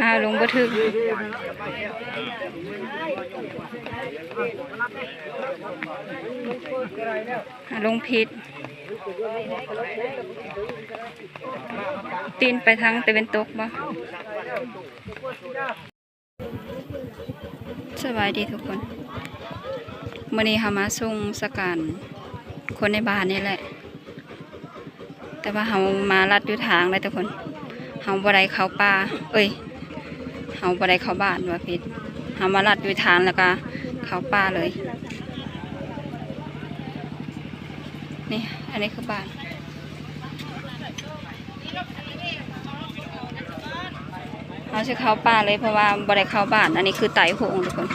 หาลงบ่ถึงหาลงผิด ตีนไปทางตะเวนตกบ่สบายดีทุกคนมื่อนี้เขามาส่งสการคนในบ้านนี่แหละ แต่ว่าเขามาลัดอยู่ทางเลยทุกคนเขาบ่ได้เข้าป่าเอ้ยเขาบ่ได้เข้าบ้านว่าผิดเขามาลัดอยู่ทางแล้วก็เข้าป่าเลย นี่ อันนี้คือบ้านเราจะเข้าป่าเลยเพราะว่าบ่ได้เข้าบ้าน อันนี้คือไต่หงทุกคน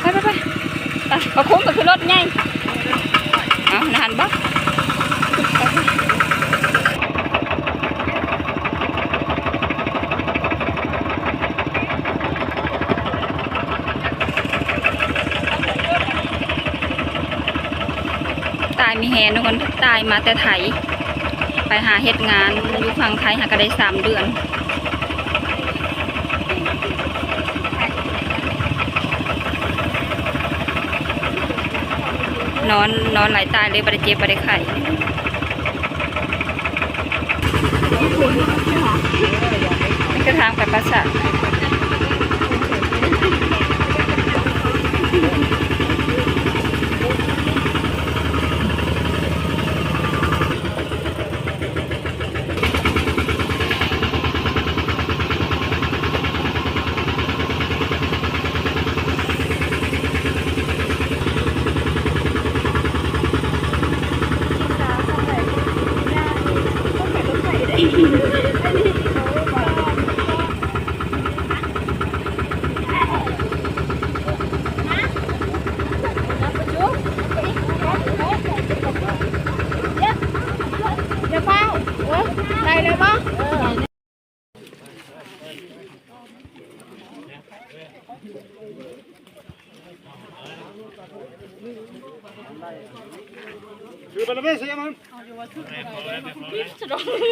ไปไปไปไปประคุ้มก็คือรถไง เอานานบ่ตายมีแฮนทุกคนตายมาแต่ไถ ไปหาเหตุงานอยู่ฝั่งไทยหาก็ได้สามเดือน นอนนอนหลายตายเลยบาดเจ็บบาดไข่นี่ก็ทางไปปราสาท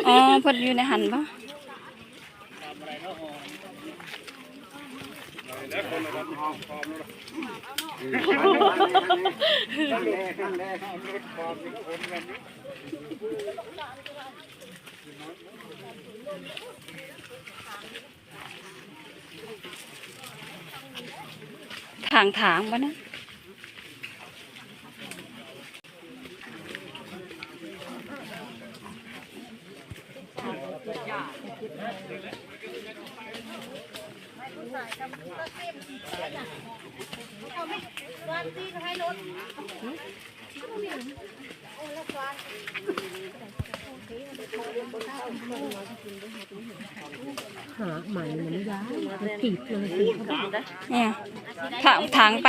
อ๋อเพออยู่ในหันปะ ทางถางวะนะ หาใหม่มันไม่ได้มันติดเลยสิ เนี่ยทางทางไป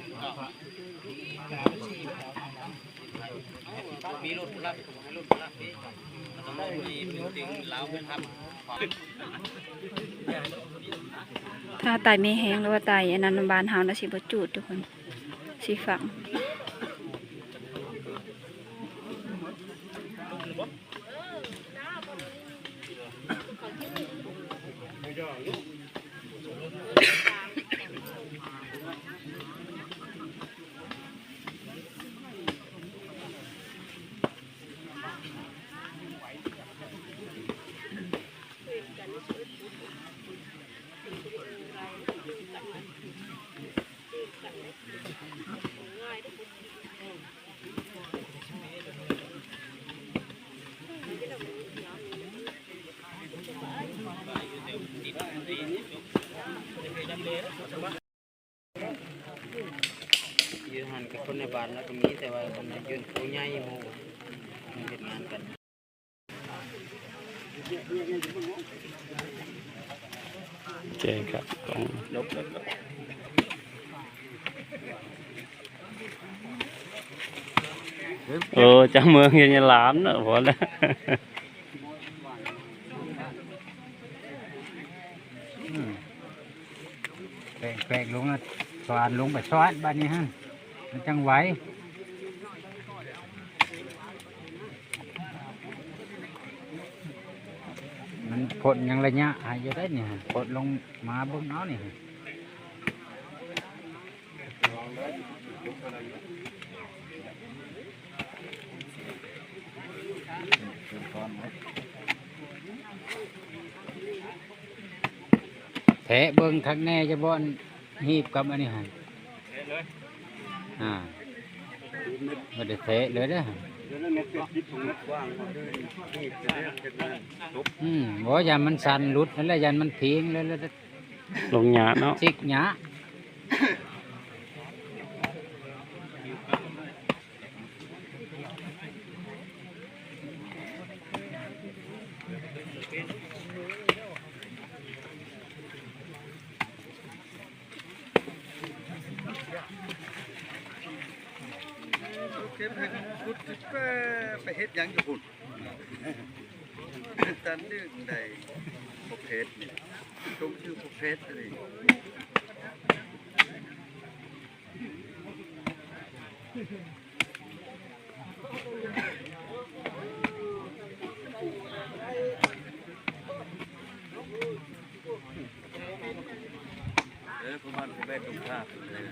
มีรถรับให้รถรับพี่ต้องมีถึงเล้าไปทำถ้าตายไม่แห้งหรือว่าตายอันนั้นบานเฮานะสิบ่จูดทุกคนสิฝัง ยืนหันกั บคนในบ้านแล้วก็มีแต่ว่าคนในยืนเขาใหญ่หมู่เฮ็ดงานกันโอเคครับของลบลบลบเออจังเมืองยังจะหลามเนอะพอแล้วแปลกแปลกลงอะสวานลงไปซอยบ้านนี้ฮะ มันจังไหวมันพดยังระยะหายอยู่ได้เนี่ยพดลงมาเบิ่งเอนี่แทะเบิ่งทักแน่จะบ่อนหีบกับอันนี้ฮะ อ่าบ่ได้แทะเลยเด้ออืมบ่ยันมันสั่นหลุดนั่นแหละยันมันทิ้งแล้วแล้วลงหยาเนาะ จิกหยะ ก็บให้พุทธไปไปเฮ็ดหยังอยู่พุ่นตันนึงได้พวกเพชรนี่ตรงชื่อพวกเพชรนี่เออประมาณพวกแม่ตรงท่าเลย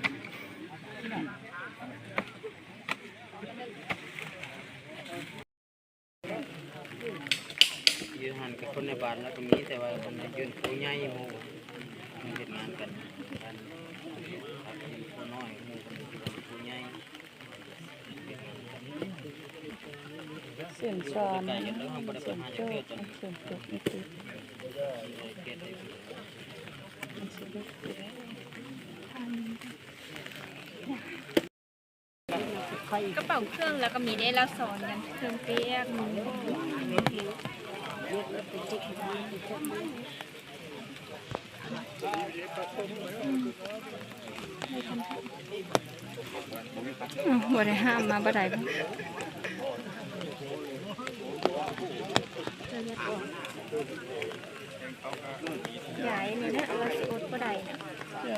ยืนหันกับคนในบ้านแล้วก็มีแต่ว่าคนในยืนผู้ใหญ่หมู่มันเฮ็ดงานกันกันครับผู้น้อยหมู่คนผู้ใหญ่เสียงชอนไกลกันแล้วเขาบ่ได้ไปหาจักเทื่อจนเสียงจบนี่คื อเฮ็ดได้กระเป๋าเครื่องแล้วก็มีได้แล้วสอนกันเครื่องเปียกอ้าวบ่ได้ห้ามมาบ่ได้บ่ใหญ่นี่นะเอาสิอดบ่ได้นะเดี๋ย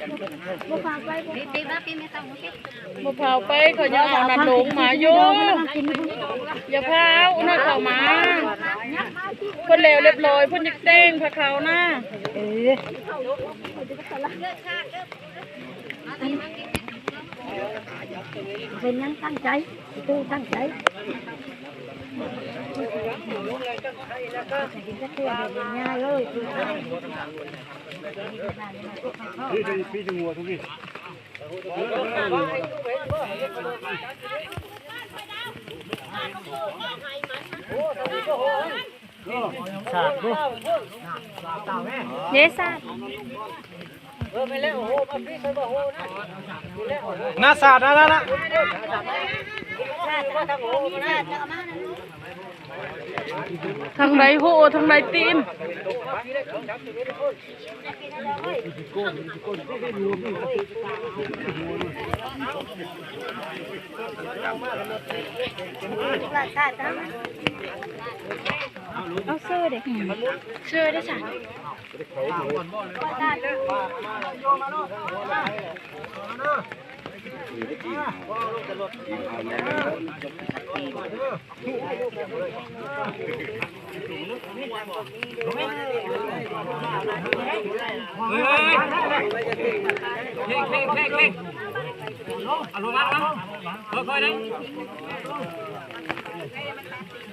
มะพร้าวไปเขายังเอานัดลงมาอยู่อย่าพร้าวน่าเข้ามาเพิ่นเลวเรียบร้อยเพิ่นจะเต้งพระเขานะเป็น ยังตั้งใจตู้ตั้งใจง่ายเลยเยซ่า น่าสาดนะนะนะทางไหนโหทางไหนตีน เอาเสื้อเด็กเสื้อได้จ้ะเเลิ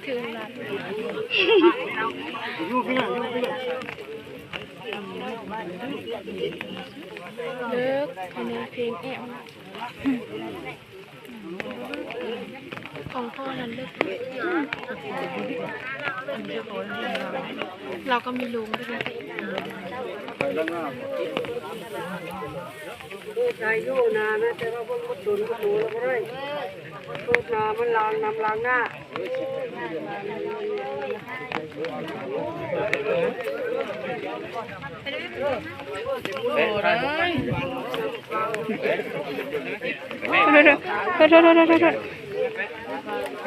เลือันนี้เพลงแอบของพ่อนั้นเลิกเราก็มีลุงด้วยนะใจอยู่นานะแต่ว่าพวกมันตุนก็ดูแล้วก็ได้ พูดนามันลางนำลางหน้าโอ้ได้โทษโทษโท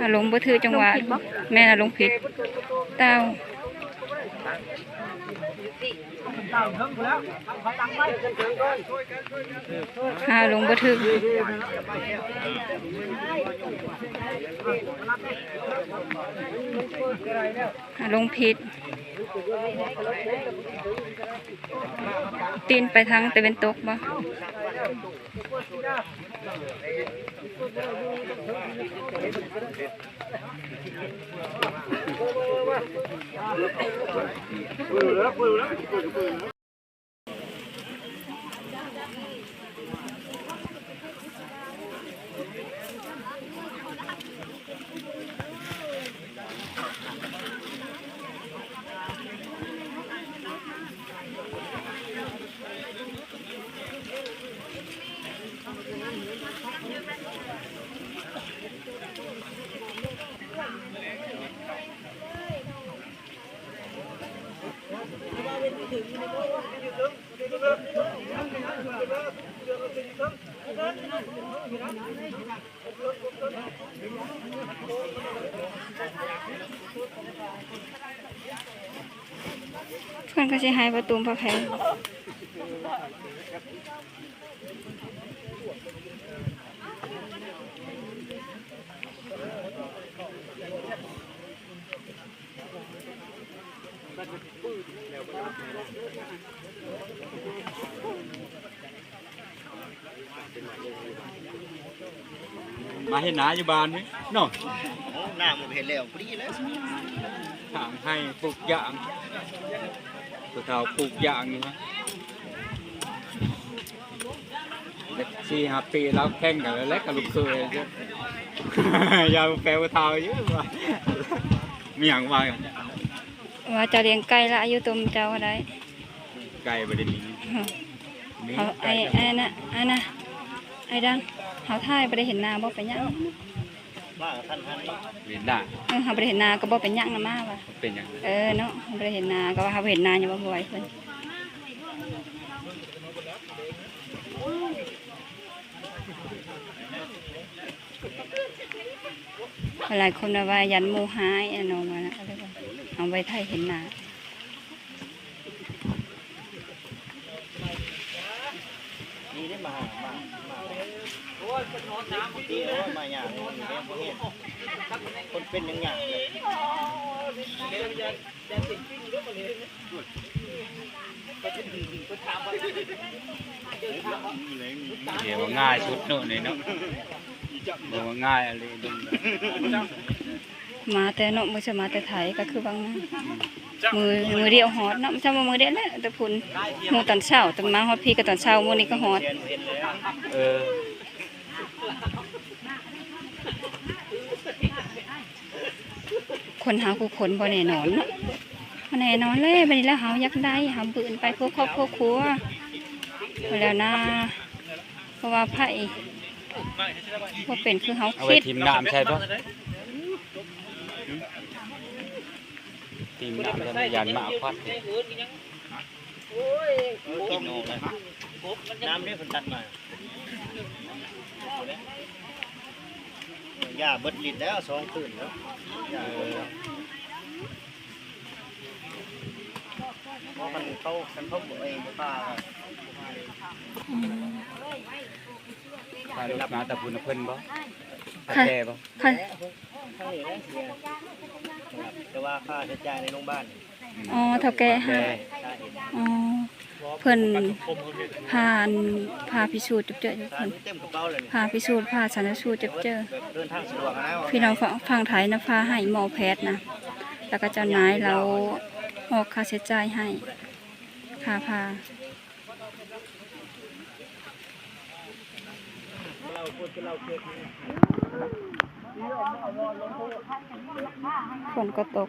อาลงบ่ถือจังหวะแม่น่ะลงผิดเต้าหาลงบ่ถือหาลงผิด ตีนไปทางตะเวนตกบ่ ¿Puedo hablar? ¿Puedo hablar? ¿Puedo hablar? เพื่อนก็สิให้ประตูมพระแพง嗯มาเห็นหนาอยู่บ้านนี่เนาะหน้ามันเห็นแล้วพอดีแล้ว ถามให้ปลูกยางตัวเฒ่าปลูกยางนี่ฮะเด็กสี่ห้าปีแล้วแข่งกันแล้วแลกกับลูกเคยเยอะยาวแปลว่าเท้าเยอะว่ะมีอย่างว่ากันว่าจะเลี้ยงไก่ละอายุตุมเจ้าอะไรไก่ประเด็นนี้มีเขาไอ้ไอ้น่ะไอ้น่ะไอ้ดังเขาถ่ายบ่ได้เห็นหน้าบ่เป็นหยัง ว่าท่านท่านเรียนได้เออเขาบ่ได้เห็นหน้าก็บ่เป็นหยังนะมาว่ะเป็นอย่างเออเนาะเขาบ่ได้เห็นหน้าก็ว่าเขาบ่เห็นหน้าอยู่บ่บ่อยเพิ่นหลายคนว่าว่ายันหมู่หายอันนองมานะอะไรว่าเอาไว้ไทยเห็นหน้า นี่ได้มามามาโอ้ยเป็นนอนน้ำดีเลย มาอย่างนี้คนเป็นอย่างอย่างเดี๋ยวง่ายสุดโน่นเลยเนาะเดี๋ยวง่ายอะไรดึงมาแต่เนาะมือจะมาแต่ไทยก็คือบางนะมือมือเดียวฮอดเนาะไม่ใช่ว่ามือเดียวแหละแต่พุ่นหมูตอนเช้าตอนมาฮอดพี่ก็ตอนเช้ามือนี้ก็ฮอดเออ คนหาคู่คนบ่แน่นอนเนาะบ่แน่นอนเลยบัดนี้แล้วเฮาอยากได้เฮาบืนไปพวกครอบครัวครัวแล้วนะเพราะว่าไผ่บ่เป็นคือเฮาคิดทีมน้ำใช่ปะทีมน้ำจะม่ยันมาพัดกินโนมเลยน้ำนี่คนตัดมา ย่าเบิดลิดแล้วสองคืนแล้วย่าเบิดแล้วเพราะมันเขาคันเขาบอกเองว่าป้าพาลูกมาแต่บุญเพิ่นบ่ค่ะแก่บ่ค่ะแต่ว่าค่าใช้จ่ายในโรงพยาบาลอ๋อเท่าแก่ให้อ๋อ เพิ่นพานพาพิสูจน์จับเจอทุกคนพาพิสูจน์พาชันสูตรจับเจอพี่น้องฟังไทยนะพาให้หมอแพทย์นะแล้วก็เจ้านายเราออกค่าใช้จ่ายให้ค่าพาฝนก็ตก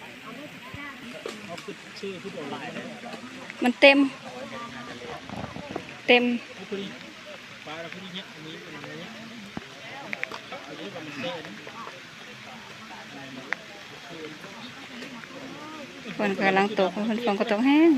มันเต็ม เต็มฝนกำลังตกฝนฝนก็ตกแห้ง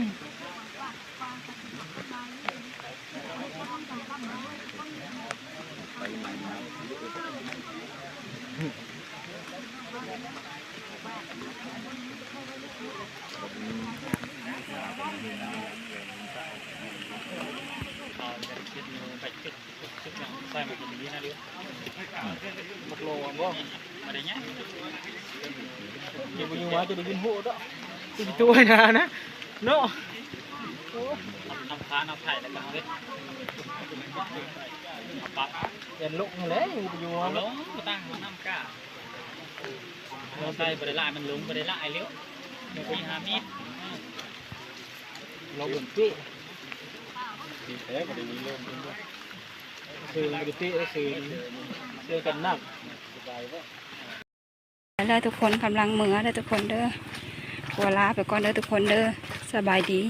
cho jadi bin hộ đó. Thì tôi là nó nó nằm khá nằm thải là cầm đấy đèn lụng lấy dù nó tăng năm cả. Nó tay vào đấy lại mình lúng vào đấy lại liễu mình đi hà mít. Nó buồn tị. Thì thế mà đi lên từ tị thì chơi cần nặng. แล้วทุกคนกำลังเหมือแล้วทุกคนเด้อหัวลาไปก่อนเด้อทุกคนเด้อสบายดี